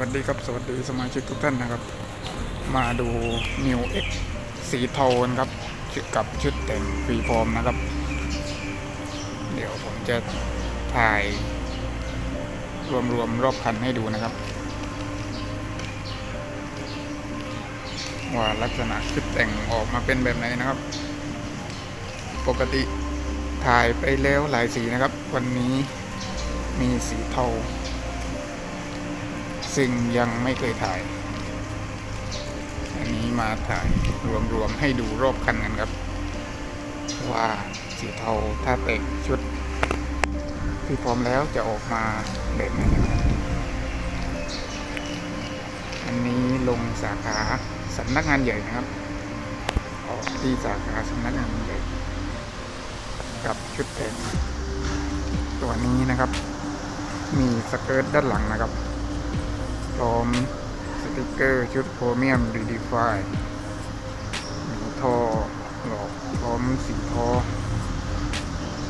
วัสดีครับสวัสดีสมาชิกทุกท่านนะครับ มาดู New X สีเทากันครับชุดกับชุดแต่งฟรีฟอร์มนะครับ เดี๋ยวผมจะถ่าย รวมๆรอบคันให้ดูนะครับ ว่าลักษณะชุดแต่งออกมาเป็นแบบไหนนะครับ ปกติถ่ายไปแล้วหลายสีนะครับ วันนี้มีสีเทา ซึ่งยังไม่เคยถ่าย อันนี้มาถ่ายรวมๆให้ดูรอบคันกันครับ ว่าสีเทาถ้าแต่งชุด ที่พร้อมแล้วจะออกมาแบบไหนอันนี้ลงสาขาสำนักงานใหญ่นะครับออกที่สาขาสำนักงานใหญ่กับชุดแต่งตัวนี้นะครับ มีสเกิร์ตด้านหลังนะครับ พร้อมสติกเกอร์ชุดโพรเมียมรีดีไฟมีท่อหลอกพร้อมสีทอ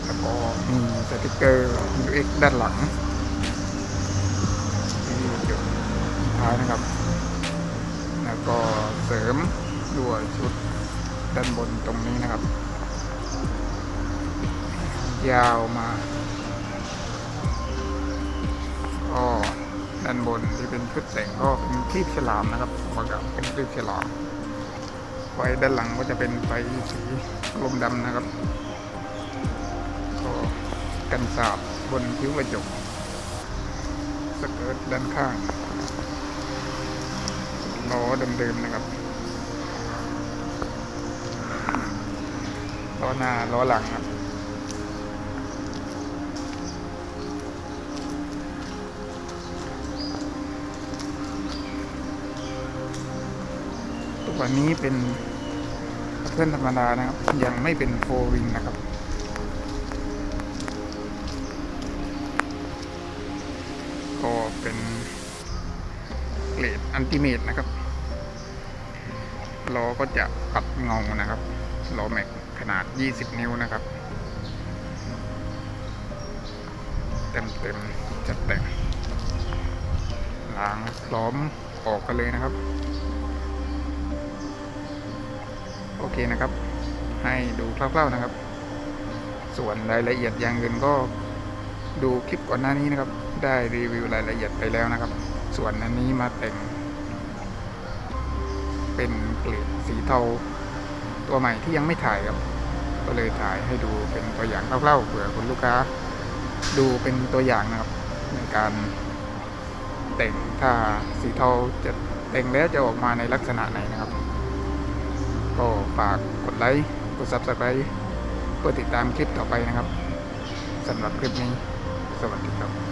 แล้วก็มีสติกเกอร์ UX ด้านหลังที่จุดท้ายนะครับ แล้วก็เสริมด้วยชุดด้านบนตรงนี้นะครับ ยาวมาก็ ด้านบนที่เป็นชุดแต่งก็เป็นคลีบฉลามนะครับประกับเป็นคลีบฉลาม ไฟด้านหลังก็จะเป็นไฟสีกลมดำนะครับ ก็กันสาบบนผิวกระจกสเกิร์ตด้านข้างล้อเดิมๆนะครับล้อหน้าล้อหลังครับ ตัวนี้เป็นเพื่อนธรรมดานะครับ ยังไม่เป็นโฟวิงนะครับก็เป็นเกรดอันติเมตนะครับล้อก็จะปรับเงานะครับล้อแม็กขนาด 20 นิ้วนะครับ เต็มเต็มๆจัดแต่งล้างพร้อมออกกันเลยนะครับ เคนะครับ ให้ดูคร่าวๆนะครับ ส่วนรายละเอียดอย่างอื่นก็ดูคลิปก่อนหน้านี้นะครับ ได้รีวิวรายละเอียดไปแล้วนะครับ ส่วนอันนี้มาแต่ง เป็นเกรดสีเทาตัวใหม่ที่ยังไม่ถ่ายครับ ก็เลยถ่ายให้ดูเป็นตัวอย่างคร่าวๆเผื่อคุณลูกค้า ดูเป็นตัวอย่างนะครับ ในการแต่งถ้าสีเทาจะแต่งแล้วจะออกมาในลักษณะไหนนะครับ ก็ฝากกดไลค์ กด Subscribe เพื่อติดตามคลิปต่อไปนะครับสำหรับคลิปนี้ สวัสดีครับ